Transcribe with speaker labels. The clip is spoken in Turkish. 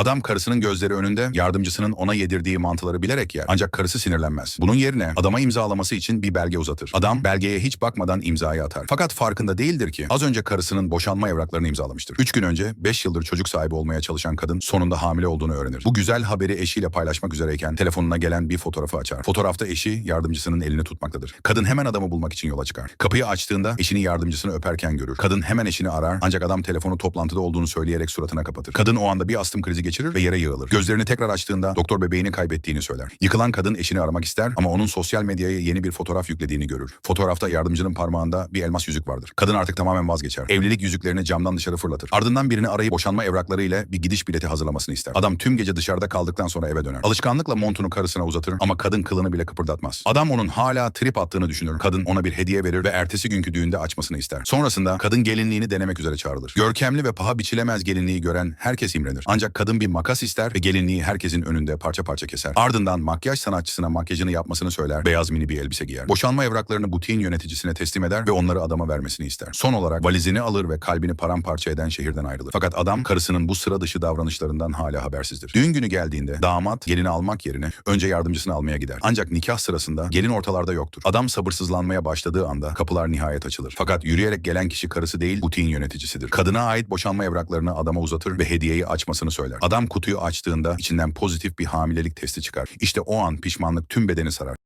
Speaker 1: Adam karısının gözleri önünde yardımcısının ona yedirdiği mantıları bilerek yer. Ancak karısı sinirlenmez. Bunun yerine adama imzalaması için bir belge uzatır. Adam belgeye hiç bakmadan imzayı atar. Fakat farkında değildir ki az önce karısının boşanma evraklarını imzalamıştır. 3 gün önce 5 yıldır çocuk sahibi olmaya çalışan kadın sonunda hamile olduğunu öğrenir. Bu güzel haberi eşiyle paylaşmak üzereyken telefonuna gelen bir fotoğrafı açar. Fotoğrafta eşi yardımcısının elini tutmaktadır. Kadın hemen adamı bulmak için yola çıkar. Kapıyı açtığında eşinin yardımcısını öperken görür. Kadın hemen eşini arar ancak adam telefonu toplantıda olduğunu söyleyerek suratına kapatır. Kadın o anda bir astım krizi geçirir ve yere yığılır. Gözlerini tekrar açtığında doktor bebeğini kaybettiğini söyler. Yıkılan kadın eşini aramak ister ama onun sosyal medyaya yeni bir fotoğraf yüklediğini görür. Fotoğrafta yardımcının parmağında bir elmas yüzük vardır. Kadın artık tamamen vazgeçer. Evlilik yüzüklerini camdan dışarı fırlatır. Ardından birini arayıp boşanma evrakları ile bir gidiş bileti hazırlamasını ister. Adam tüm gece dışarıda kaldıktan sonra eve döner. Alışkanlıkla montunu karısına uzatır ama kadın kılını bile kıpırdatmaz. Adam onun hala trip attığını düşünür. Kadın ona bir hediye verir ve ertesi günkü düğünde açmasını ister. Sonrasında kadın gelinliğini denemek üzere çağrılır. Görkemli ve paha biçilemez gelinliği gören herkes imrenir. Ancak bir makas ister ve gelinliği herkesin önünde parça parça keser. Ardından makyaj sanatçısına makyajını yapmasını söyler, beyaz mini bir elbise giyer. Boşanma evraklarını butiğin yöneticisine teslim eder ve onları adama vermesini ister. Son olarak valizini alır ve kalbini paramparça eden şehirden ayrılır. Fakat adam karısının bu sıra dışı davranışlarından hala habersizdir. Düğün günü geldiğinde damat gelini almak yerine önce yardımcısını almaya gider. Ancak nikah sırasında gelin ortalarda yoktur. Adam sabırsızlanmaya başladığı anda kapılar nihayet açılır. Fakat yürüyerek gelen kişi karısı değil butiğin yöneticisidir. Kadına ait boşanma evraklarını adama uzatır ve hediyeyi açmasını söyler. Adam kutuyu açtığında içinden pozitif bir hamilelik testi çıkar. İşte o an pişmanlık tüm bedeni sarar.